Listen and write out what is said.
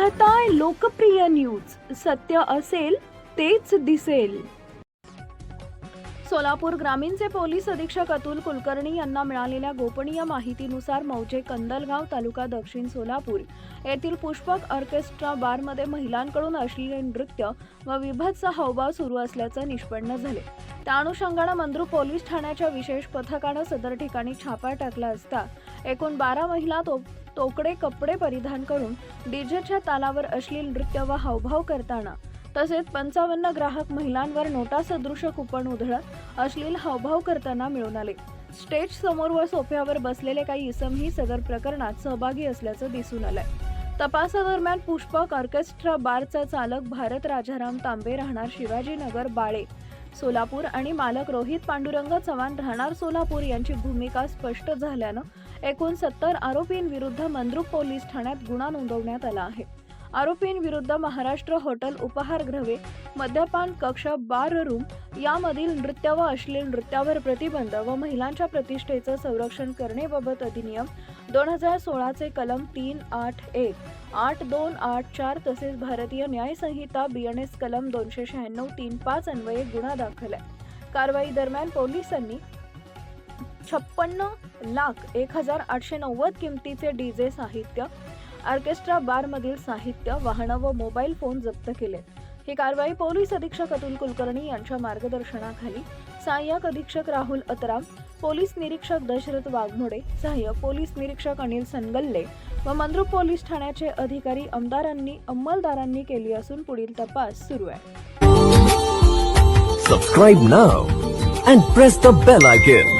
लोकप्रिय न्यूज. सत्य असेल तेच दिसेल. सोलापूर ग्रामीणचे पोलीस अधीक्षक अतुल कुलकर्णी यांना मिळालेल्या गोपनीय माहितीनुसार मौजे कंदलगाव तालुका दक्षिण सोलापूर येथील पुष्पक ऑर्केस्ट्रा बारमध्ये महिलांकडून अश्लील नृत्य व विभत्स हावभाव सुरू असल्याचं निष्पन्न झाले. त्या अनुषंगानं मंद्रू पोलीस ठाण्याच्या विशेष पथकानं सदर ठिकाणी छापा टाकला असता एकूण बारा महिला तो तोकडे कपडे परिधान करून डीजेच्या तालावर अश्लील नृत्य व हावभाव करताना तसेच पंचावन्न ग्राहक महिलांवर नोटा सदृश कुपन उधळत अश्लील हावभाव करताना मिळून आले. स्टेज समोर व सोफ्यावर बसलेले काही इसमही सदर प्रकरणात सहभागी असल्याचं दिसून आलंय. तपासादरम्यान पुष्पक ऑर्केस्ट्रा बारचा चालक भारत राजाराम तांबे राहणार शिवाजीनगर बाळे सोलापूर आणि मालक रोहित पांडुरंग चव्हाण राहणार सोलापूर यांची भूमिका स्पष्ट झाल्यानं एकूण सत्तर आरोपींविरुद्ध मंद्रुप पोलीस ठाण्यात गुन्हा नोंदवण्यात आला आहे. आरोपींविरुद्ध महाराष्ट्र हॉटेल उपहारगृहे मद्यपान कक्ष बार रूम यामधील नृत्य व अश्लील नृत्यावर प्रतिबंध व महिलांच्या प्रतिष्ठेचं संरक्षण करणेबाबत अधिनियम दोन हजार सोळाचे कलम तीन आठ एक आठ दोन आठ चार तसेच भारतीय न्यायसंहिता बी एन एस कलम दोनशे शहाण्णव तीन पाच अन्वये गुन्हा दाखल आहे. कारवाई दरम्यान पोलिसांनी छप्पन्न लाख एक हजार आठशे नव्वद किमतीचे डी जे साहित्य ऑर्केस्ट्रा बारमधील साहित्य वाहनं व मोबाईल फोन जप्त केले ही कारवाई पोलीस अधीक्षक अतुल कुलकर्णी यांच्या मार्गदर्शनाखाली सहाय्यक अधीक्षक राहुल अतराम पोलीस निरीक्षक दशरथ वाघमोडे सहाय्यक पोलीस निरीक्षक अनिल सनगल्ले व मंद्रुप पोलीस ठाण्याचे अधिकारी आमदारांनी अंमलदारांनी केली असून पुढील तपास सुरू आहे subscribe now and press the bell icon.